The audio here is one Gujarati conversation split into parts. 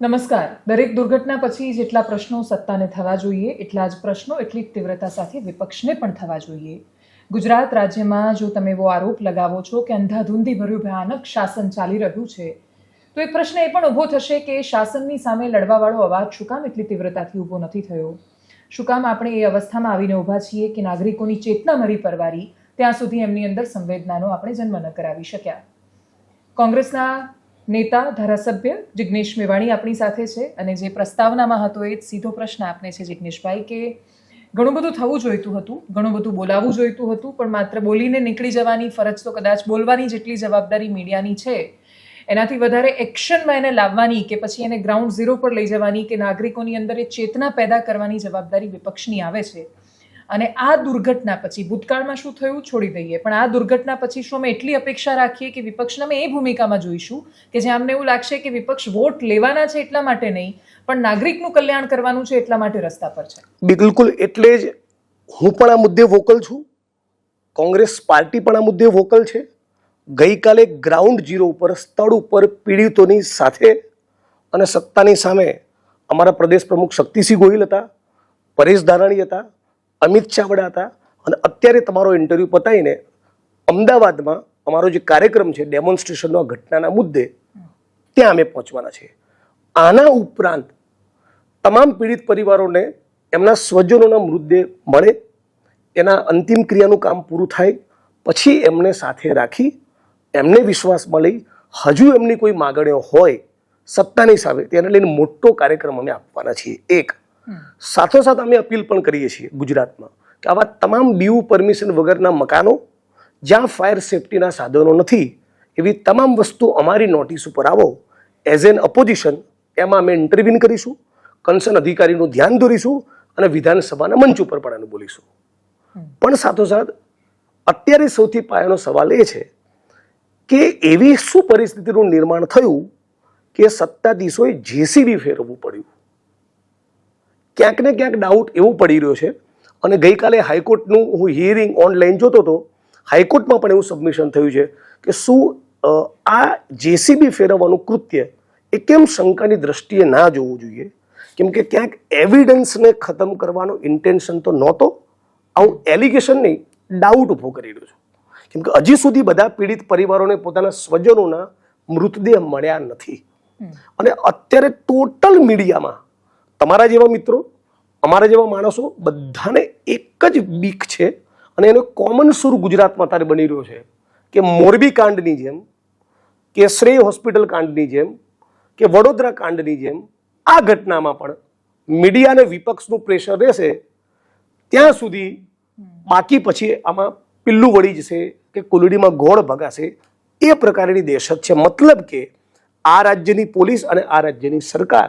નમસ્કાર. દરેક દુર્ઘટના પછી જેટલા પ્રશ્નો સત્તાને થવા જોઈએ, એટલા જ પ્રશ્નો એટલી જ તીવ્રતા સાથે વિપક્ષને પણ થવા જોઈએ. ગુજરાત રાજ્યમાં જો તમે એવો આરોપ લગાવો છો કે અંધાધૂંધી ભર્યું ભયાનક શાસન ચાલી રહ્યું છે, તો એક પ્રશ્ન એ પણ ઊભો થશે કે શાસનની સામે લડવાવાળો અવાજ શું કામ એટલી તીવ્રતાથી ઊભો નથી થયો? શું કામ આપણે એ અવસ્થામાં આવીને ઊભા છીએ કે નાગરિકોની ચેતના મરી પરવારી, ત્યાં સુધી એમની અંદર સંવેદનાનો આપણે જન્મ ન કરાવી શક્યા? કોંગ્રેસના નેતા, ધારાસભ્ય જિગ્નેશ મેવાણી આપણી સાથે છે અને જે પ્રસ્તાવનામાં હતો એ જ સીધો પ્રશ્ન આપને છે જિગ્નેશભાઈ કે ઘણું બધું થવું જોઈતું હતું, ઘણું બધું બોલાવવું જોઈતું હતું, પણ માત્ર બોલીને નીકળી જવાની ફરજ તો કદાચ બોલવાની જેટલી જવાબદારી મીડિયાની છે. એનાથી વધારે એક્શનમાં એને લાવવાની કે પછી એને ગ્રાઉન્ડ ઝીરો પર લઈ જવાની કે નાગરિકોની અંદર એ ચેતના પેદા કરવાની જવાબદારી વિપક્ષની આવે છે. અને આ દુર્ઘટના પછી, ભૂતકાળમાં શું થયું છોડી દઈએ, પણ આ દુર્ઘટના પછી શું અમે એટલી અપેક્ષા રાખીએ કે વિપક્ષને અમે એ ભૂમિકામાં જોઈશું કે જ્યાં અમને એવું લાગશે કે વિપક્ષ વોટ લેવાના છે એટલા માટે નહીં, પણ નાગરિકનું કલ્યાણ કરવાનું છે એટલા માટે રસ્તા પર છે. બિલકુલ એટલે જ હું પણ આ મુદ્દે વોકલ છું. કોંગ્રેસ પાર્ટી પણ આ મુદ્દે વોકલ છે. ગઈકાલે ગ્રાઉન્ડ ઝીરો ઉપર, સ્થળ ઉપર પીડિતોની સાથે અને સત્તાની સામે અમારા પ્રદેશ પ્રમુખ શક્તિસિંહ ગોહિલ હતા, પરેશ ધારાણી હતા અમિત ચાવડા હતા અને અત્યારે તમારો ઇન્ટરવ્યૂ પતાવીને અમદાવાદમાં અમારો જે કાર્યક્રમ છે ડેમોન્સ્ટ્રેશનનો ઘટનાના મુદ્દે ત્યાં અમે પહોંચવાના છે આના ઉપરાંત તમામ પીડિત પરિવારોને એમના સ્વજનોના મૃતદેહ મળે, એના અંતિમ ક્રિયાનું કામ પૂરું થાય, પછી એમને સાથે રાખી, એમને વિશ્વાસમાં લઈ હજુ એમની કોઈ માગણીઓ હોય સત્તાની સામે, તેને લઈને મોટો કાર્યક્રમ અમે આપવાના છીએ. એક સાથોસાથ અમે અપીલ પણ કરીએ છીએ ગુજરાતમાં કે આવા તમામ ડીયુ પરમિશન વગરના મકાનો જ્યાં ફાયર સેફટીના સાધનો નથી એવી તમામ વસ્તુ અમારી નોટિસ ઉપર આવો. એઝ એન અપોઝિશન એમાં અમે ઇન્ટરવ્યુન કરીશું કન્સર્ન અધિકારીનું ધ્યાન દોરીશું અને વિધાનસભાના મંચ ઉપર પણ આનું બોલીશું. પણ સાથોસાથ અત્યારે સૌથી પાયાનો સવાલ એ છે કે એવી શું પરિસ્થિતિનું નિર્માણ થયું કે સત્તાધીશોએ જેસીબી ફેરવવું પડ્યું? ક્યાંક ને ક્યાંક ડાઉટ એવો પડી રહ્યો છે. અને ગઈકાલે હાઈકોર્ટનું હું હિયરિંગ ઓનલાઈન જોતો હતો હાઈકોર્ટમાં પણ એવું સબમિશન થયું છે કે શું આ જેસીબી ફેરવવાનું કૃત્ય એ કેમ શંકાની દ્રષ્ટિએ ના જોવું જોઈએ? કેમ કે ક્યાંક એવિડન્સને ખતમ કરવાનો ઇન્ટેન્શન તો નહોતો આવું એલિગેશન નહીં ડાઉટ ઊભો કરી રહ્યો છું. કેમ કે હજી સુધી બધા પીડિત પરિવારોને પોતાના સ્વજનોના મૃતદેહ મળ્યા નથી. અને અત્યારે ટોટલ મીડિયામાં તમારા જેવા મિત્રો, અમારા જેવા માણસો બધાને એક જ બીક છે અને એનો કોમન સુર ગુજરાતમાં અત્યારે બની રહ્યો છે કે મોરબી કાંડની જેમ, કે શ્રેય હોસ્પિટલ કાંડની જેમ, કે વડોદરા કાંડની જેમ આ ઘટનામાં પણ મીડિયા અને વિપક્ષનું પ્રેશર રહેશે, ત્યાં સુધી બાકી પછી આમાં પિલ્લું વળી જશે કે કુલડીમાં ગોળ ભગાશે એ પ્રકારની દહેશત છે. મતલબ કે આ રાજ્યની પોલીસ અને આ રાજ્યની સરકાર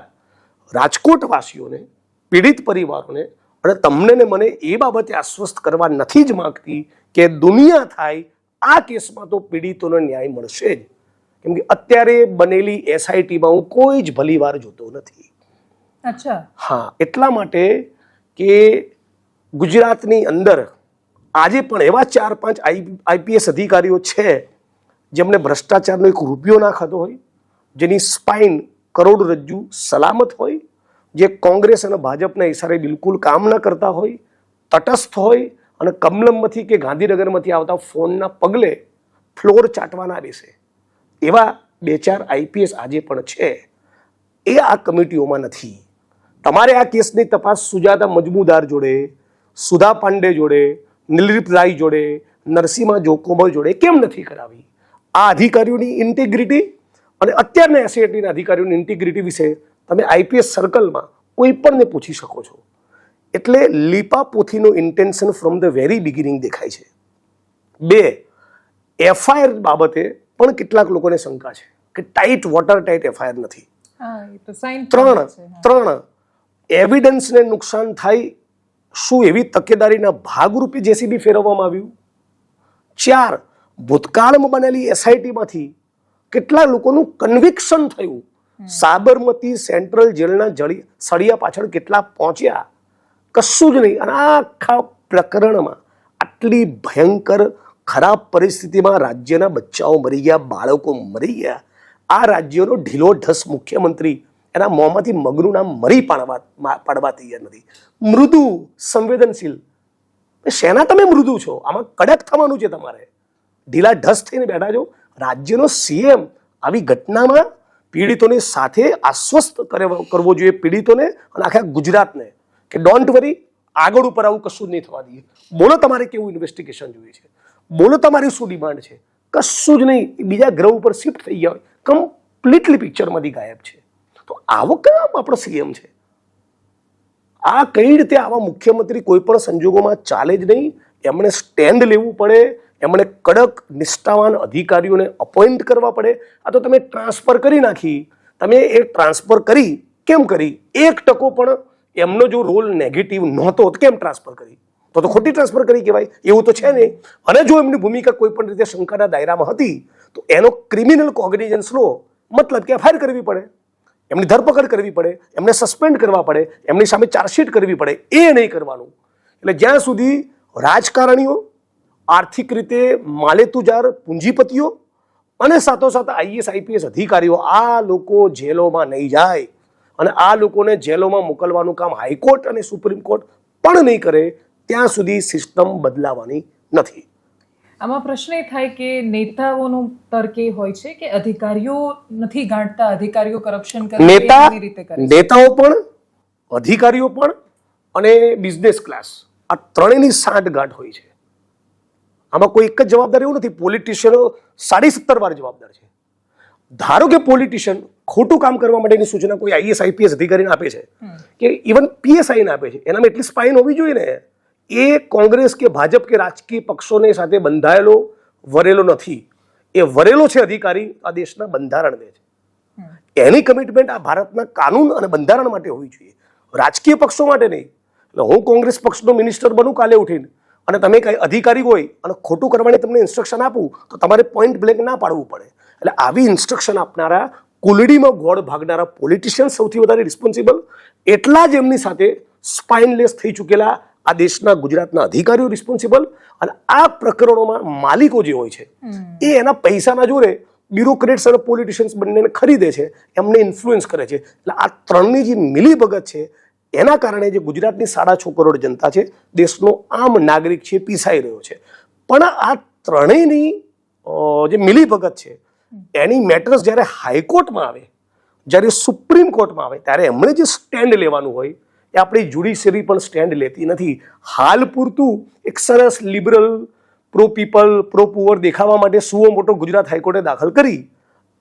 રાજકોટવાસીઓને પીડિત પરિવારોને અને તમને ને મને એ બાબતે આશ્વસ્ત કરવા નથી જ માગતી કે દુનિયા થાય આ કેસમાં તો પીડિતોને ન્યાય મળશે જ. કેમ કે અત્યારે બનેલી એસઆઈટીમાં હું કોઈ જ ભલીવાર જોતો નથી. અચ્છા. હા એટલા માટે કે ગુજરાતની અંદર આજે પણ એવા ચાર પાંચ આઈ આઈપીએસ અધિકારીઓ છે જેમને ભ્રષ્ટાચારનો એક રૂપિયો ના ખાતો હોય જેની સ્પાઇન કરોડરજ્જુ સલામત હોય, જે કોંગ્રેસ અને ભાજપના ઇશારે બિલકુલ કામ ન કરતા હોય, તટસ્થ હોય અને કમલમમાંથી કે ગાંધીનગરમાંથી આવતા ફોનના પગલે ફ્લોર ચાટવાના રહેશે. એવા બે ચાર આઈપીએસ આજે પણ છે. એ આ કમિટીઓમાં નથી. તમારે આ કેસની તપાસ સુજાતા મજમુદાર જોડે, સુધા પાંડે જોડે નિલરીપ રાય જોડે, નરસિંહા જોકોમલ જોડે કેમ નથી કરાવી? આ અધિકારીઓની ઇન્ટિગ્રિટી અને અત્યારના એસઆઈટીના અધિકારીઓની ઇન્ટિગ્રિટી વિશે તમે આઈપીએસ સર્કલમાં કોઈ પણને પૂછી શકો છો. એટલે લીપા પોથીનું intention from the very beginning દેખાય છે. બે એફઆઈઆર બાબતે પણ કેટલાક લોકોને શંકા છે કે ટાઈટ વોટર ટાઈટ એફઆઈઆર નથી. ત્રણ ત્રણ એવિડન્સને નુકસાન થાય શું એવી તકેદારીના ભાગરૂપે જેસીબી ફેરવવામાં આવ્યું? ચાર ભૂતકાળમાં બનેલી એસઆઈટીમાંથી કેટલા લોકોનું કન્વિક્શન થયું? સાબરમતી સેન્ટ્રલ જેલના જળી સળિયા પાછળ કેટલા પહોંચ્યા? કશું જ નહીં. અને આખા પ્રકરણમાં આટલી ભયંકર ખરાબ પરિસ્થિતિમાં રાજ્યના બચ્ચાઓ મરી ગયા બાળકો મરી ગયા. આ રાજ્યનો ઢીલો ઢસ મુખ્યમંત્રી એના મોંમાંથી મગનું નામ મરી પાડવા પાડવા તૈયાર નથી. મૃદુ સંવેદનશીલ. શેના તમે મૃદુ છો? આમાં કડક થવાનું છે તમારે. ઢીલા ઢસ થઈને બેઠા છો. રાજ્યનો સીએમ આવી ઘટનામાં પીડિતોની સાથે આશ્વસ્ત કરે- કરવો જોઈએ પીડિતોને અને આખા ગુજરાતને કે ડોન્ટ વરી આગળ ઉપર આવું કશું જ નહીં થવા દઈએ. બોલો તમારે કેવું ઇન્વેસ્ટિગેશન જોઈએ છે? બોલો તમારી શું ડિમાન્ડ છે? કશું જ નહીં. બીજા ગ્રહ ઉપર શિફ્ટ થઈ ગયા હોય. કમ્પ્લીટલી પિક્ચરમાંથી ગાયબ છે. તો આવો કામ આપણો સીએમ છે? આ કઈ રીતે આવા મુખ્યમંત્રી કોઈ પણ સંજોગોમાં ચાલે જ નહીં? એમણે સ્ટેન્ડ લેવું પડે. એમણે કડક, નિષ્ઠાવાન અધિકારીઓને અપોઇન્ટ કરવા પડે. આ તો તમે ટ્રાન્સફર કરી નાખી. તમે એ ટ્રાન્સફર કરી, કેમ કરી? એક ટકો પણ એમનો જો રોલ નેગેટિવ નહોતો, તો કેમ ટ્રાન્સફર કરી? તો તો ખોટી ટ્રાન્સફર કરી કહેવાય. એવું તો છે નહીં. અને જો એમની ભૂમિકા કોઈ પણ રીતે શંકાના દાયરામાં હતી, તો એનો ક્રિમિનલ કોગ્નિઝન્સ લો. મતલબ કે એફઆઈઆર કરવી પડે. એમની ધરપકડ કરવી પડે. એમને સસ્પેન્ડ કરવા પડે. એમની સામે ચાર્જશીટ કરવી પડે. એ નહીં કરવાનું. એટલે જ્યાં સુધી રાજકારણીઓ આર્થિક રીતે માલેતુજાર પૂંજીપતિઓ અને સાથોસાથ આઈએસ આઈપીએસ અધિકારીઓ આ લોકો જેલોમાં નહીં જાય અને આ લોકોને જેલોમાં મોકલવાનું કામ હાઈકોર્ટ અને સુપ્રીમ કોર્ટ પણ નહીં કરે ત્યાં સુધી સિસ્ટમ બદલાવાની નથી આમાં પ્રશ્ન એ થાય કે નેતાઓનો તર્ક એ હોય છે કે અધિકારીઓ નથી ગાંઠતા અધિકારીઓ કરપ્શન કરે નેતા. નેતાઓ પણ અધિકારીઓ પણ અને બિઝનેસ ક્લાસ આ ત્રણેયની સાંઠ ગાંઠ હોય છે આમાં કોઈ એક જ જવાબદાર એવું નથી. પોલિટિશિયનો સાડી સત્તર વાર જવાબદાર છે. ધારો કે પોલિટિશિયન ખોટું કામ કરવા માટેની સૂચના કોઈ આઈએસ આઈપીએસ અધિકારીને આપે છે કે ઇવન પીએસઆઈને આપે છે એનામાં એટલી સ્પાઇન હોવી જોઈએ ને એ કોંગ્રેસ કે ભાજપ કે રાજકીય પક્ષોને સાથે બંધાયેલો વરેલો નથી. એ વરેલો છે અધિકારી આ દેશના બંધારણને છે. એની કમિટમેન્ટ આ ભારતના કાનૂન અને બંધારણ માટે હોવી જોઈએ. રાજકીય પક્ષો માટે નહીં. એટલે હું કોંગ્રેસ પક્ષનો મિનિસ્ટર બનું કાલે ઉઠીને. અને તમે કઈ અધિકારી હોય અને ખોટું કરવાની તમને ઇન્સ્ટ્રક્શન આપું તો તમારે પોઈન્ટ બ્લેક ના પાડવું પડે. એટલે આવી ઇન્સ્ટ્રક્શન આપનારા કુલડીમાં ગોળ ભાગનારા પોલિટિશિયન સૌથી વધારે રિસ્પોન્સિબલ એટલા જ એમની સાથે સ્પાઇનલેસ થઈ ચૂકેલા આ દેશના ગુજરાતના અધિકારીઓ રિસ્પોન્સિબલ અને આ પ્રકરણોમાં માલિકો જે હોય છે એ એના પૈસાના જોરે બ્યુરોક્રેટ્સ અને પોલિટિશિયન્સ બંનેને ખરીદે છે એમને ઇન્ફ્લુઅન્સ કરે છે. એટલે આ ત્રણની જે મિલીભગત છે એના કારણે જે ગુજરાતની સાડા છ કરોડ જનતા છે, દેશનો આમ નાગરિક છે, પીસાઈ રહ્યો છે. પણ આ ત્રણેયની જે મિલીભગત છે, એની મેટર્સ જ્યારે હાઈકોર્ટમાં આવે, જ્યારે સુપ્રીમ કોર્ટમાં આવે, ત્યારે એમણે જે સ્ટેન્ડ લેવાનું હોય, એ આપણી જ્યુડિશરી પણ સ્ટેન્ડ લેતી નથી. હાલ પૂરતું એક સરસ liberal, pro people, pro poor દેખાવા માટે સુઓ મોટો ગુજરાત હાઈકોર્ટે દાખલ કરી.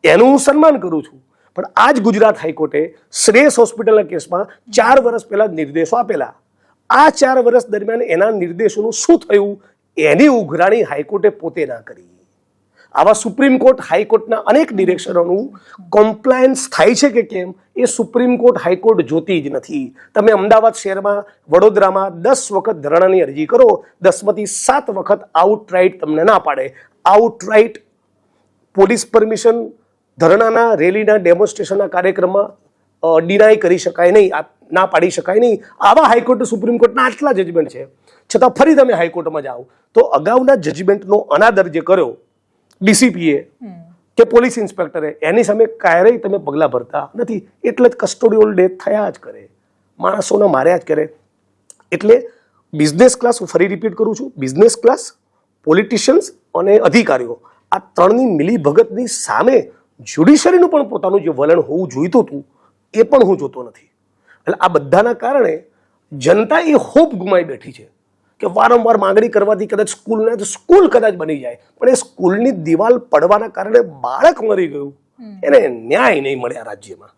એનું હું સન્માન કરું છું. પણ આ જ ગુજરાત હાઈકોર્ટે શ્રેયસ હોસ્પિટલના કેસમાં ચાર વર્ષ પહેલા નિર્દેશો આપેલા. આ ચાર વર્ષ દરમિયાન એના નિર્દેશોનું શું થયું, એની ઉઘરાણી હાઈકોર્ટે પોતે ના કરી. આવા સુપ્રીમ કોર્ટ હાઈકોર્ટના અનેક ડિરેક્શનોનું કોમ્પ્લાયન્સ થાય છે કે કેમ, એ સુપ્રીમ કોર્ટ હાઈકોર્ટ જોતી જ નથી. તમે અમદાવાદ શહેરમાં, વડોદરામાં દસ વખત ધરણાની અરજી કરો, દસમાંથી સાત વખત આઉટરાઇટ તમને ના પાડે. આઉટરાઇટ પોલીસ પરમિશન ધરણાના રેલીના ડેમોન્સ્ટ્રેશનના કાર્યક્રમમાં ડિનાય કરી શકાય નહીં ના પાડી શકાય નહીં. આવા હાઈકોર્ટ સુપ્રીમ કોર્ટના આટલા જજમેન્ટ છે. છતાં ફરી તમે હાઈકોર્ટમાં જાઓ તો અગાઉના જજમેન્ટનો અનાદર જે કર્યો ડીસીપીએ કે પોલીસ ઇન્સ્પેક્ટરે એની સામે ક્યારેય તમે પગલાં ભરતા નથી. એટલે જ કસ્ટોડિયલ ડેથ થયા જ કરે. માણસોને માર્યા જ કરે. એટલે બિઝનેસ ક્લાસ હું ફરી રિપીટ કરું છું બિઝનેસ ક્લાસ પોલિટિશિયન્સ અને અધિકારીઓ આ ત્રણની મિલીભગતની સામે જ્યુડિશરીનું પણ પોતાનું જે વલણ હોવું જોઈતું હતું એ પણ હું જોતો નથી. એટલે આ બધાના કારણે જનતા એ હોપ ગુમાઈ બેઠી છે કે વારંવાર માંગણી કરવાથી કદાચ સ્કૂલને સ્કૂલ કદાચ બની જાય પણ એ સ્કૂલની દિવાલ પડવાના કારણે બાળક મરી ગયું. એને ન્યાય નહીં મળે આ રાજ્યમાં.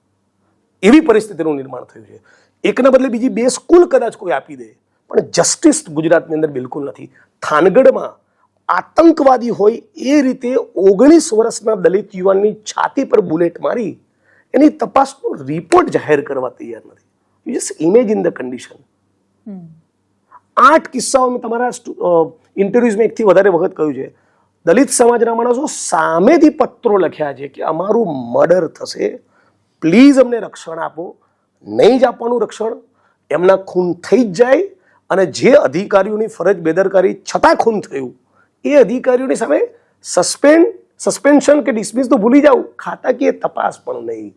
એવી પરિસ્થિતિનું નિર્માણ થયું છે. એકના બદલે બીજી બે સ્કૂલ કદાચ કોઈ આપી દે પણ જસ્ટિસ ગુજરાતની અંદર બિલકુલ નથી. થાનગઢમાં આતંકવાદી હોય એ રીતે ઓગણીસ વર્ષના દલિત યુવાનની છાતી પર બુલેટ મારી એની તપાસનો રિપોર્ટ જાહેર કરવા તૈયાર નથી. You just imagine the condition આઠ કિસ્સાઓ મેં તમારા ઇન્ટરવ્યુઝમાં એકથી વધારે વખત કહ્યું છે. દલિત સમાજના માણસો સામેથી પત્રો લખ્યા છે કે અમારું મર્ડર થશે. પ્લીઝ અમને રક્ષણ આપો. નહીં જ આપવાનું રક્ષણ. એમના ખૂન થઈ જ જાય અને જે અધિકારીઓની ફરજ બેદરકારી છતાં ખૂન થયું એ અધિકારીઓની સામે સસ્પેન્ડ સસ્પેન્શન કે ડિસમિસ તો ભૂલી જાવ ખાતાકીય તપાસ પણ નહીં.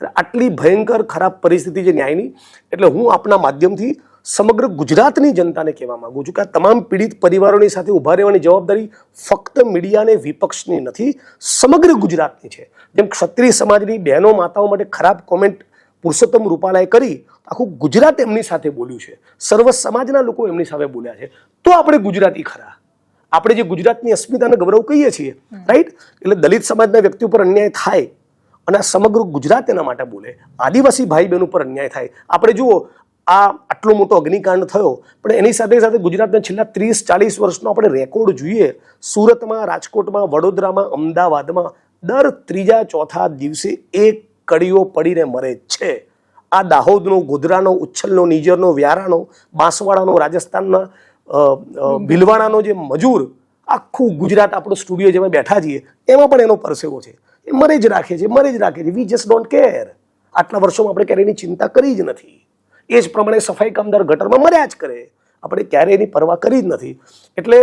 આટલી ભયંકર ખરાબ પરિસ્થિતિ છે ન્યાયની, એટલે હું આપના માધ્યમથી સમગ્ર ગુજરાતની જનતાને કહેવા માંગુ છું કે આ તમામ પીડિત પરિવારોની સાથે ઊભા રહેવાની જવાબદારી ફક્ત મીડિયાને, વિપક્ષની નથી, સમગ્ર ગુજરાતની છે. જેમ ક્ષત્રિય સમાજની બહેનો માતાઓ માટે ખરાબ કોમેન્ટ પુરુષોત્તમ રૂપાલાએ કરી આખું ગુજરાત એમની સાથે બોલ્યું છે. સર્વ સમાજના લોકો એમની સાથે બોલ્યા છે. તો આપણે ગુજરાતી ખરા. આપણે જે ગુજરાતની અસ્મિતાને ગૌરવ કહીએ છીએ રાઈટ એટલે દલિત સમાજના વ્યક્તિ ઉપર અન્યાય થાય અને આ સમગ્ર ગુજરાત એના માટે બોલે. આદિવાસી ભાઈ બહેન ઉપર અન્યાય થાય. આપણે જુઓ આ આટલો મોટો અગ્નિકાંડ થયો પણ એની સાથે સાથે ગુજરાતના છેલ્લા ત્રીસ ચાલીસ વર્ષનો આપણે રેકોર્ડ જોઈએ. સુરતમાં રાજકોટમાં વડોદરામાં અમદાવાદમાં દર ત્રીજા ચોથા દિવસે એક કડીઓ પડીને મરે છે. આ દાહોદનો, ગોધરાનો, ઉચ્છલનો, નીજરનો, વ્યારાનો, બાંસવાડાનો, રાજસ્થાનના ભીલવાડાનો જે મજૂર, આખું ગુજરાત આપણો સ્ટુડિયો જેમાં બેઠા છીએ, એમાં પણ એનો પરસેવો છે. એ મરે જ રાખે છે, મરે જ રાખે છે. વી જસ્ટ ડોન્ટ કેર આટલા વર્ષોમાં આપણે ક્યારેય એની ચિંતા કરી જ નથી. એ જ પ્રમાણે સફાઈ કામદાર ગટરમાં મર્યા જ કરે. આપણે ક્યારેય એની પરવા કરી જ નથી. એટલે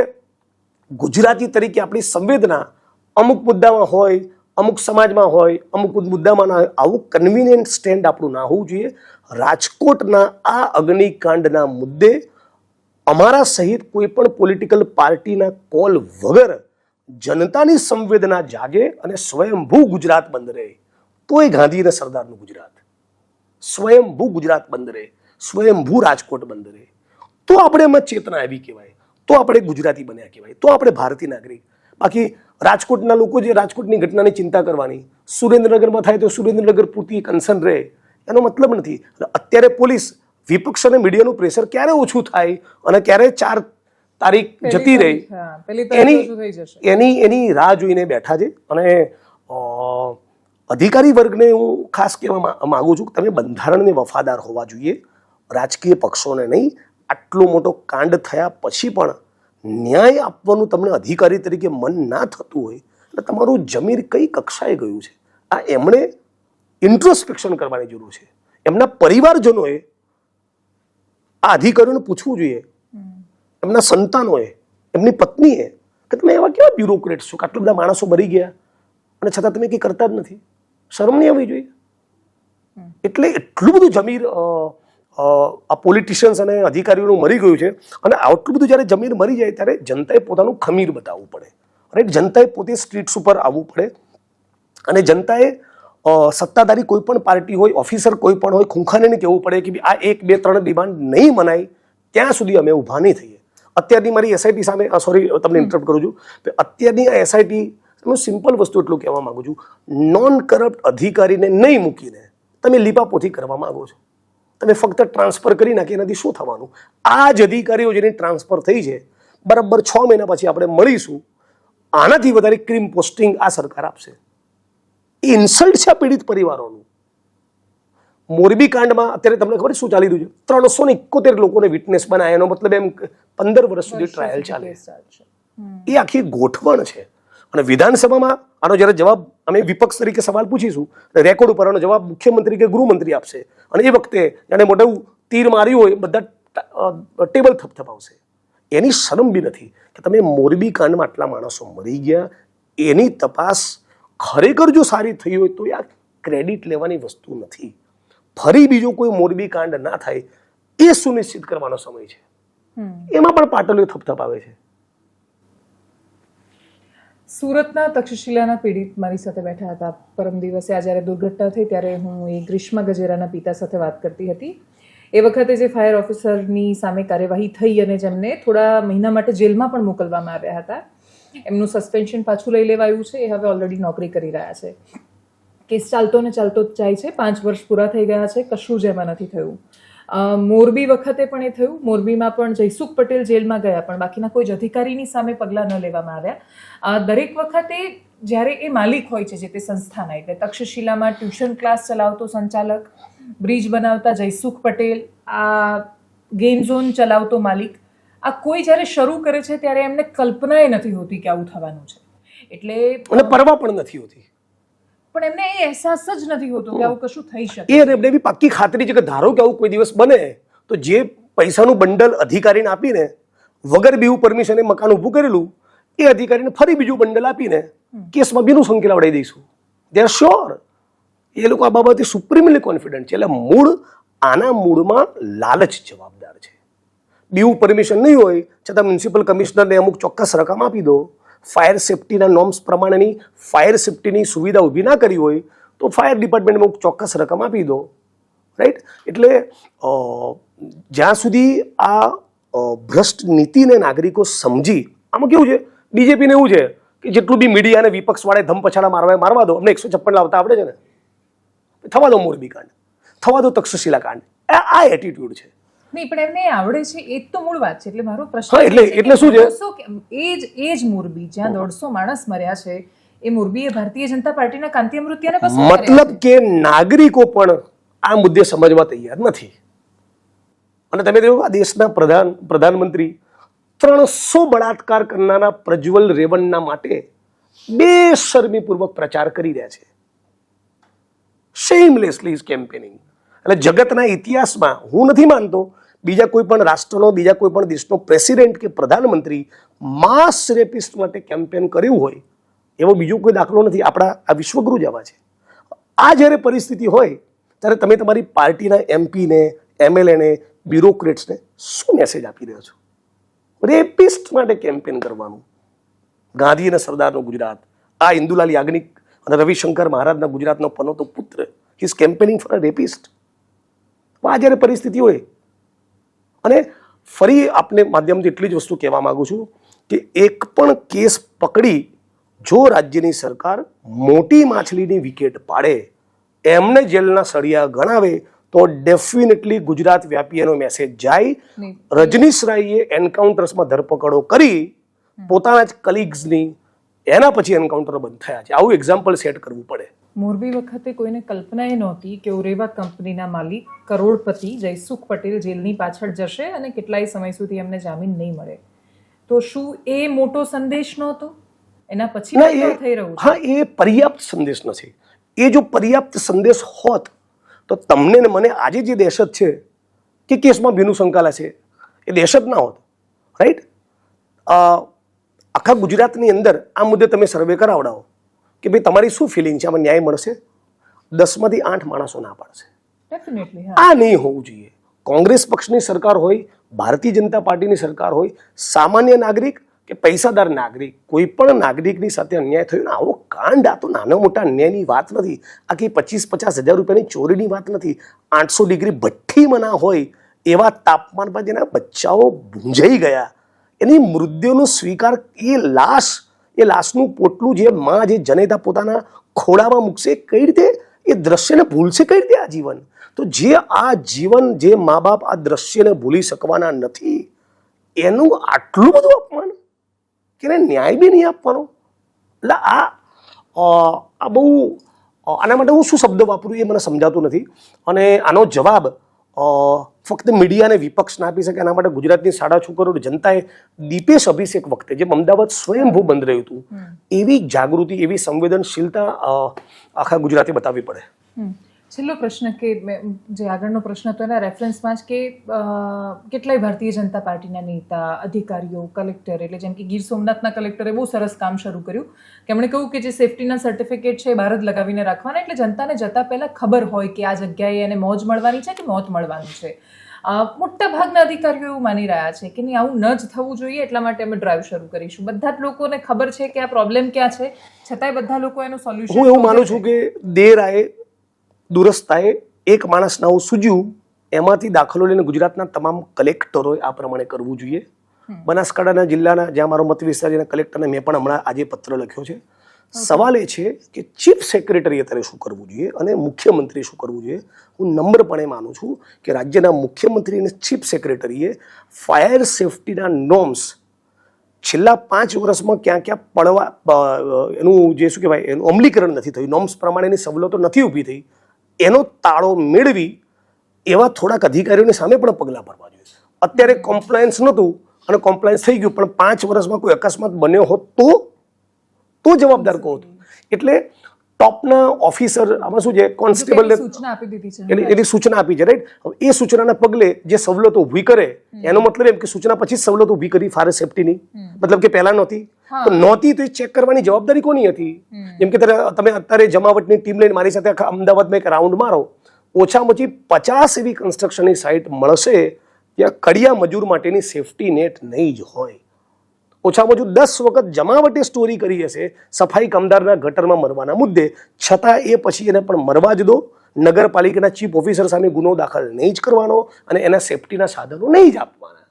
ગુજરાતી તરીકે આપણી સંવેદના અમુક મુદ્દામાં હોય અમુક સમાજમાં હોય, અમુક મુદ્દામાં ના હોય, આવું કન્વિનિયન્ટ સ્ટેન્ડ આપણું ના હોવું જોઈએ. રાજકોટના આ અગ્નિકાંડના મુદ્દે અમારા સહિત કોઈ પણ પોલિટિકલ પાર્ટીના કોલ વગર જનતાની સંવેદના જાગે અને સ્વયંભૂ ગુજરાત બંધ રહે. તોય ગાંધી અને સરદારનું ગુજરાત. સ્વયંભૂ ગુજરાત બંધ રહે. સ્વયંભૂ રાજકોટ બંધ રહે. તો આપણે એમાં ચેતના આવી કહેવાય. તો આપણે ગુજરાતી બન્યા કહેવાય. તો આપણે ભારતીય નાગરિક. બાકી રાજકોટના લોકો જે રાજકોટની ઘટનાની ચિંતા કરવાની સુરેન્દ્રનગરમાં થાય તો સુરેન્દ્રનગર પૂરતી કન્સર્ન રહે એનો મતલબ નથી. અત્યારે પોલીસ વિપક્ષ અને મીડિયાનું પ્રેશર ક્યારે ઓછું થાય અને ક્યારે ચાર તારીખ જતી રહી. એની એની એની રાહ જોઈને બેઠા છે. અને અધિકારી વર્ગને હું ખાસ કહેવા માંગુ છું કે તમે બંધારણને વફાદાર હોવા જોઈએ. રાજકીય પક્ષોને નહીં આટલો મોટો કાંડ થયા પછી પણ ન્યાય આપવાનું તમને અધિકારી તરીકે મન ના થતું હોય એટલે તમારું જમીર કઈ કક્ષાએ ગયું છે? આ એમણે ઇન્ટ્રોસ્પેક્શન કરવાની જરૂર છે. એમના પરિવારજનોએ આ અધિકારીઓને પૂછવું જોઈએ. એમના સંતાનોએ એમની પત્નીએ કે તમે એવા કેવા બ્યુરોક્રેટ છો કે આટલા બધા માણસો મરી ગયા? અને છતાં તમે કંઈ કરતા જ નથી. શરમ નહીં આવવી જોઈએ? એટલે એટલું બધું જમીર આ પોલિટિશિયન્સ અને અધિકારીઓનું મરી ગયું છે અને આટલું બધું જ્યારે જમીન મરી જાય ત્યારે જનતાએ પોતાનું ખમીર બતાવવું પડે. રાઈટ જનતાએ પોતે સ્ટ્રીટ્સ ઉપર આવવું પડે. અને જનતાએ સત્તાધારી કોઈ પણ પાર્ટી હોય ઓફિસર કોઈ પણ હોય ખૂંખાને નહીં કહેવું પડે કે આ એક બે ત્રણ ડિમાન્ડ નહીં મનાય ત્યાં સુધી અમે ઊભા નહીં થઈએ. અત્યારની મારી એસઆઈટી સામે સોરી તમને ઇન્ટરપ્ટ કરું છું. કે અત્યારની આ એસઆઈટી હું સિમ્પલ વસ્તુ એટલું કહેવા માગું છું. નોન કરપ્ટ અધિકારીને નહીં મૂકીને તમે લીપાપોથી કરવા માંગો છો. તમે ફક્ત ટ્રાન્સફર કરી નાખી એનાથી શું થવાનું? આ જ અધિકારીઓ જેની ટ્રાન્સફર થઈ છે બરાબર છ મહિના પછી આપણે મળીશું. આનાથી વધારે ક્રીમ પોસ્ટિંગ આ સરકાર આપશે. એ ઇન્સલ્ટ છે આ પીડિત પરિવારોનું. મોરબી કાંડમાં અત્યારે તમને ખબર શું ચાલી રહ્યું છે? ત્રણસો ને એકોતેર લોકોને વિટનેસ બનાવ્યા એનો મતલબ એમ પંદર વર્ષ સુધી ટ્રાયલ ચાલે. એ આખી ગોઠવણ છે. અને વિધાનસભામાં આનો જ્યારે જવાબ અમે વિપક્ષ તરીકે સવાલ પૂછીશું રેકોર્ડ ઉપર આનો જવાબ મુખ્યમંત્રી કે ગૃહમંત્રી આપશે. અને એ વખતે જાણે મોટું તીર માર્યું હોય બધા ટેબલ થપથપાવશે. એની શરમ બી નથી કે તમે મોરબી કાંડમાં આટલા માણસો મરી ગયા. એની તપાસ ખરેખર જો સારી થઈ હોય તો આ ક્રેડિટ લેવાની વસ્તુ નથી. ફરી બીજો કોઈ મોરબી કાંડ ના થાય એ સુનિશ્ચિત કરવાનો સમય છે. એમાં પણ પાટલીઓ થપથપાવે છે. સુરતના તક્ષશિલાના પીડિત મારી સાથે બેઠા હતા. પરમ દિવસે આ જ્યારે દુર્ઘટના થઈ ત્યારે હું એ ગ્રીષ્મા ગજેરાના પિતા સાથે વાત કરતી હતી. એ વખતે જે ફાયર ઓફિસરની સામે કાર્યવાહી થઈ અને જેમને થોડા મહિના માટે જેલમાં પણ મોકલવામાં આવ્યા હતા, એમનું સસ્પેન્શન પાછું લઈ લેવાયું છે. એ હવે ઓલરેડી નોકરી કરી રહ્યા છે. કેસ ચાલતો ને ચાલતો જ જાય છે. પાંચ વર્ષ પૂરા થઈ ગયા છે. કશું જ એમાં નથી થયું. મોરબી વખતે પણ એ થયું. મોરબીમાં પણ જયસુખ પટેલ જેલમાં ગયા પણ બાકીના કોઈ જ અધિકારીની સામે પગલાં ન લેવામાં આવ્યા. દરેક વખતે જ્યારે એ માલિક હોય છે જે તે સંસ્થાના, એટલે તક્ષશિલામાં ટ્યુશન ક્લાસ ચલાવતો સંચાલક, બ્રિજ બનાવતા જયસુખ પટેલ, આ ગેમ ઝોન ચલાવતો માલિક, આ કોઈ જ્યારે શરૂ કરે છે ત્યારે એમને કલ્પનાએ નથી હોતી કે આવું થવાનું છે. એટલે પરવા પણ નથી હોતી. પણ એમને એ અહેસાસ જ નથી હોતો કે આવું કશું થઈ શકે. એ એમને એવી પાક્કી ખાતરી છે કે ધારો કે આવું કોઈ દિવસ બને તો જે પૈસાનું બંડલ અધિકારીને આપીને વગર બીવું પરમિશને મકાન ઊભું કરેલું એ અધિકારીને ફરી બીજું બંડલ આપીને કેસમાં બીનું સંકેલાવડાવી દઈશું. દે આર શ્યોર એ લોકો આ બાબતે સુપ્રીમલી કોન્ફિડન્ટ છે. એટલે મૂળ આના મૂળમાં લાલચ જવાબદાર છે. બીવું પરમિશન નહીં હોય છતાં મ્યુનિસિપલ કમિશનરને અમુક ચોક્કસ રકમ આપી દો ફાયર સેફટીના નોર્મ્સ પ્રમાણેની ફાયર સેફટીની સુવિધા ઊભી ના કરી હોય, તો ફાયર ડિપાર્ટમેન્ટમાં અમુક ચોક્કસ રકમ આપી દો રાઈટ એટલે જ્યાં સુધી આ ભ્રષ્ટ નીતિને નાગરિકો સમજી, આમાં કેવું છે? બીજેપીને એવું છે કે જેટલું બી મીડિયા અને વિપક્ષ ધમપછાડા મારવા મારવા દો, અમને એકસો છપ્પન લાવતા આવડે છે ને? થવા દો મોરબી કાંડ. થવા દો તક્ષશિલા કાંડ. આ એટીટ્યુડ છે. નહીં પણ એમને આવડે છે એ જ તો મૂળ વાત છે. એટલે મારો પ્રશ્ન એટલે- એટલે શું છે? એ જ એ જ મોરબી જ્યાં દોઢસો માણસ મર્યા છે એ મોરબી એ ભારતીય જનતા પાર્ટીના કાંતિ અમૃત્યાને પસંદ મતલબ કે નાગરિકો પણ આ મુદ્દે સમજવા તૈયાર નથી. અને તમે જોયું આ દેશના પ્રધાન પ્રધાનમંત્રી ત્રણસો બળાત્કાર કરનારા પ્રજ્વલ રેવન્ના માટે બેશરમીપૂર્વક પ્રચાર કરી રહ્યા છે. શેમલેસલી ઇઝ કેમ્પેનિંગ એટલે જગતના ઇતિહાસમાં હું નથી માનતો બીજા કોઈ પણ રાષ્ટ્રનો, બીજા કોઈ પણ દેશનો પ્રેસિડેન્ટ કે પ્રધાનમંત્રી માસ રેપિસ્ટ માટે કેમ્પેન કર્યું હોય, એવો બીજો કોઈ દાખલો નથી. આપણા આ વિશ્વગુરુ જેવા છે. આ જ્યારે પરિસ્થિતિ હોય, ત્યારે તમે તમારી પાર્ટીના એમપીને એમએલએને બ્યુરોક્રેટ્સને શું મેસેજ આપી રહ્યો છો? રેપિસ્ટ માટે કેમ્પેન કરવાનું. ગાંધી અને સરદારનું ગુજરાત, આ ઇન્દુલાલ યાજ્ઞિક અને રવિશંકર મહારાજના ગુજરાતનો પનોતો પુત્ર he is campaigning for a rapist આ જ્યારે પરિસ્થિતિ હોય અને ફરી આપને માધ્યમથી એટલી જ વસ્તુ કહેવા માંગુ છું કે એક પણ કેસ પકડી જો રાજ્યની સરકાર મોટી માછલીની વિકેટ પાડે એમને જેલના સળિયા ગણાવે તો ડેફિનેટલી ગુજરાત વ્યાપી એનો મેસેજ જાય. રજનીશ રાઈએ એન્કાઉન્ટર્સમાં ધરપકડો કરી પોતાના જ કલીગ્સની એના પછી એન્કાઉન્ટરો બંધ થયા છે. આવું એક્ઝામ્પલ સેટ કરવું પડે. મોરબી વખતે કોઈને કલ્પના એ નહોતી કે ઓરેવા કંપનીના માલિક કરોડપતિ જયસુખ પટેલ જેલની પાછળ જશે અને કેટલાય સમય સુધી એમને જામીન નહીં મળે. તો શું એ મોટો સંદેશ નહોતો? એના પછી થઈ રહ્યું હા એ પર્યાપ્ત સંદેશ નથી. એ જો પર્યાપ્ત સંદેશ હોત તો તમને ને મને આજે જે દહેશત છે કે કેસમાં ભીનું સંકાલા છે એ દહેશત ના હોત. રાઈટ આખા ગુજરાતની અંદર આ મુદ્દે તમે સર્વે કરાવડાવો. કે ભાઈ તમારી શું ફિલિંગ છે? આમાં ન્યાય મળશે? દસમાંથી આઠ માણસો ના પાડશે. આ નહીં હોવું જોઈએ. કોંગ્રેસ પક્ષની સરકાર હોય ભારતીય જનતા પાર્ટીની સરકાર હોય સામાન્ય નાગરિક કે પૈસાદાર નાગરિક કોઈ પણ નાગરિકની સાથે અન્યાય થયો ને આવો કાંડ આ તો નાના મોટા અન્યાયની વાત નથી. આ કંઈ પચીસ પચાસ હજાર રૂપિયાની ચોરીની વાત નથી. આઠસો ડિગ્રી ભઠ્ઠીમાં ના હોય એવા તાપમાનમાં જેના બચ્ચાઓ ભૂંજાઈ ગયા. એની મૃત્યુનો સ્વીકાર એ લાશ એ લાશનું પોટલું જે માં જે જનેતા પોતાના ખોળામાં મૂકશે, કઈ રીતે? એ દ્રશ્યને ભૂલશે કઈ રીતે આ જીવન? તો જે આ જીવન જે મા બાપ આ દ્રશ્યને ભૂલી શકવાના નથી, એનું આટલું બધું અપમાન? કે ન્યાય બી નહીં આપવાનો? એટલે આ આ બહુ આના માટે હું શું શબ્દ વાપરું એ મને સમજાતું નથી. અને આનો જવાબ ફક્ત મીડિયા અને વિપક્ષ ના આપી શકે એના માટે ગુજરાતની સાડા છ કરોડ જનતાએ દીપેશ અભિષેક વખતે જેમ અમદાવાદ સ્વયંભૂ બંધ રહ્યું હતું એવી જાગૃતિ એવી સંવેદનશીલતા આખા ગુજરાતે બતાવવી પડે. છેલ્લો પ્રશ્ન કે જે આગળનો પ્રશ્ન હતો એના રેફરન્સમાં જ કે કેટલાય ભારતીય જનતા પાર્ટીના નેતા અધિકારીઓ કલેક્ટર એટલે જેમ કે ગીર સોમનાથના કલેક્ટરે બહુ સરસ કામ શરૂ કર્યું. કે એમણે કહ્યું કે જે સેફટીના સર્ટિફિકેટ છે એ બહાર જ લગાવીને રાખવાના એટલે જનતાને જતા પહેલા ખબર હોય કે આ જગ્યાએ એને મોજ મળવાની છે કે મોત મળવાનું છે. મોટા ભાગના અધિકારીઓ એવું માની રહ્યા છે કે નહીં આવું ન જ થવું જોઈએ એટલા માટે અમે ડ્રાઈવ શરૂ કરીશું. બધા જ લોકોને ખબર છે કે આ પ્રોબ્લેમ ક્યાં છે. છતાંય બધા લોકો એનું સોલ્યુશન હું એવું માનું છું. કે દેર આએ દુરસ્ત આએ એક માણસ આવું સૂજ્યું એમાંથી દાખલો લઈને ગુજરાતના તમામ કલેક્ટરોએ આ પ્રમાણે કરવું જોઈએ. બનાસકાંઠાના જિલ્લાના જ્યાં મારો મત વિસ્તાર છે એના કલેક્ટરને મેં પણ હમણાં આજે પત્ર લખ્યો છે. સવાલ એ છે કે ચીફ સેક્રેટરી અત્યારે શું કરવું જોઈએ અને મુખ્યમંત્રી શું કરવું જોઈએ? હું નમ્રપણે માનું છું કે રાજ્યના મુખ્યમંત્રી અને ચીફ સેક્રેટરીએ ફાયર સેફટીના નોર્મ્સ છેલ્લા પાંચ વર્ષમાં ક્યાં ક્યાં પડવા એનું જે શું કહેવાય એનું અમલીકરણ નથી થયું. નોર્મ્સ પ્રમાણેની સવલતો નથી ઊભી થઈ. એનો તાળો મેળવી એવા થોડાક અધિકારીઓની સામે પણ પગલાં ભરવા જોઈએ અત્યારે કોમ્પ્લાયન્સ નહોતું અને કોમ્પ્લાયન્સ થઈ ગયું, પણ પાંચ વર્ષમાં કોઈ અકસ્માત બન્યો હોત તો? તો જવાબદાર કહો એટલે ટોપના ઓફિસર આમાં શું છે? કોન્સ્ટેબલ એની સૂચના આપી છે. એની સૂચના આપી છે રાઈટ એ સૂચનાના પગલે જે સવલતો ઊભી કરે એનો મતલબ એમ કે સૂચના પછી જ સવલતો ઊભી કરી ફાયર સેફટીની. મતલબ કે પહેલા નહોતી. તો નહોતી તો ચેક કરવાની જવાબદારી કોની હતી? જેમ કે તમે અત્યારે જમાવટની ટીમ લઈને મારી સાથે અમદાવાદમાં એક રાઉન્ડ મારો. ઓછામાં ઓછી પચાસ એવી કન્સ્ટ્રક્શનની સાઇટ મળશે ત્યાં કડિયા મજૂર માટેની સેફટી નેટ નહીં જ હોય. ઓછામાં ઓછું દસ વખત જમાવટે સ્ટોરી કરી હશે. સફાઈ કામદારના ગટરમાં મરવાના મુદ્દે. છતાં એ પછી એને પણ મરવા જ દો. નગરપાલિકાના ચીફ ઓફિસર સામે ગુનો દાખલ નહીં જ કરવાનો અને એના સેફટીના સાધનો નહીં જ આપવાના.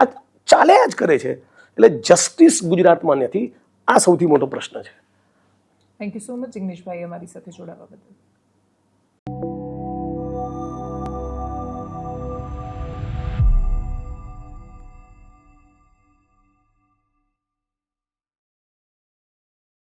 આ ચાલ્યા જ કરે છે. એટલે જસ્ટિસ ગુજરાતમાં નથી આ સૌથી મોટો પ્રશ્ન છે. થેન્ક યુ સો મચ જિગ્નેશભાઈ અમારી સાથે જોડાવા બદલ.